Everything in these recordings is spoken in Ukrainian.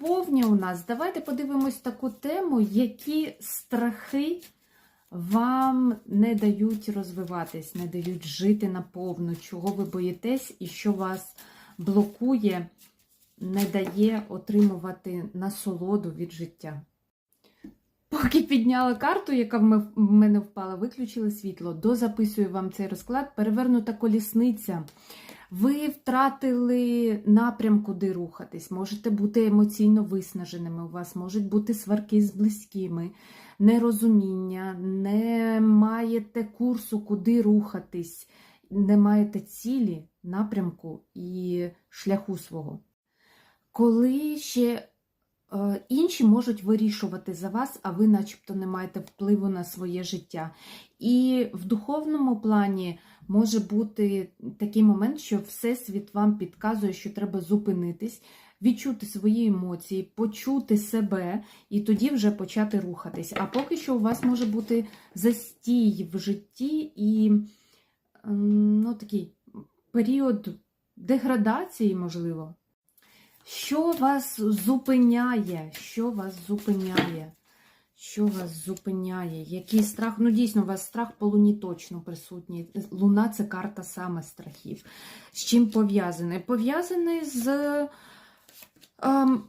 повня у нас. Давайте подивимось таку тему, які страхи вам не дають розвиватись, не дають жити наповну, чого ви боїтесь і що вас блокує, не дає отримувати насолоду від життя. Поки підняла карту, яка в мене впала, виключили світло. Дозаписую вам цей розклад. Перевернута колісниця. Ви втратили напрям, куди рухатись. Можете бути емоційно виснаженими. У вас можуть бути сварки з близькими, нерозуміння, не маєте курсу, куди рухатись, не маєте цілі, напрямку і шляху свого. Коли ще інші можуть вирішувати за вас, а ви, начебто, не маєте впливу на своє життя. І в духовному плані може бути такий момент, що Всесвіт вам підказує, що треба зупинитись, відчути свої емоції, почути себе і тоді вже почати рухатись. А поки що у вас може бути застій в житті і ну, такий період деградації, можливо. Що вас зупиняє? Що вас зупиняє? Що вас зупиняє? Який страх? Ну, дійсно, у вас страх по луні точно присутній. Луна це карта саме страхів. З чим пов'язаний? Пов'язаний з ем,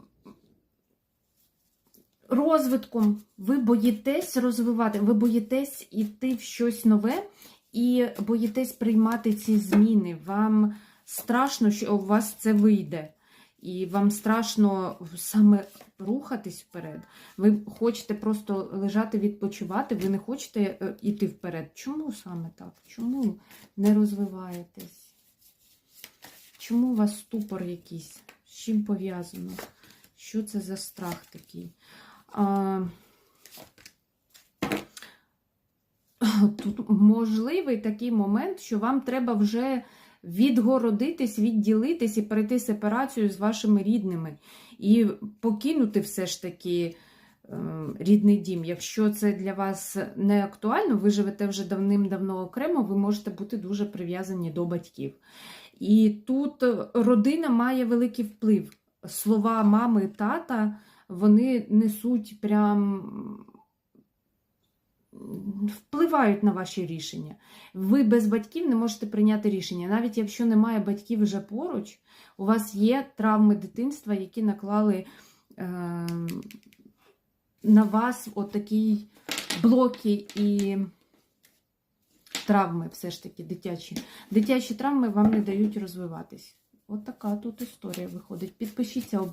розвитком. Ви боїтесь розвивати, ви боїтесь іти в щось нове і боїтесь приймати ці зміни. Вам страшно, що у вас це вийде. І вам страшно саме рухатись вперед. Ви хочете просто лежати, відпочивати, ви не хочете е, йти вперед. Чому саме так? Чому не розвиваєтесь? Чому у вас ступор якийсь? З чим пов'язано? Що це за страх такий? А, тут можливий такий момент, що вам треба вже відгородитись, відділитись і перейти сепарацію з вашими рідними. І покинути все ж таки е, рідний дім. Якщо це для вас не актуально, ви живете вже давним-давно окремо, ви можете бути дуже прив'язані до батьків. І тут родина має великий вплив. Слова мами, тата, вони несуть прям впливають на ваші рішення. Ви без батьків не можете прийняти рішення. Навіть якщо немає батьків вже поруч, у вас є травми дитинства, які наклали е, на вас отакі блоки і травми, все ж таки, дитячі. Дитячі травми вам не дають розвиватись. От така тут історія виходить. Підпишіться обов'язково.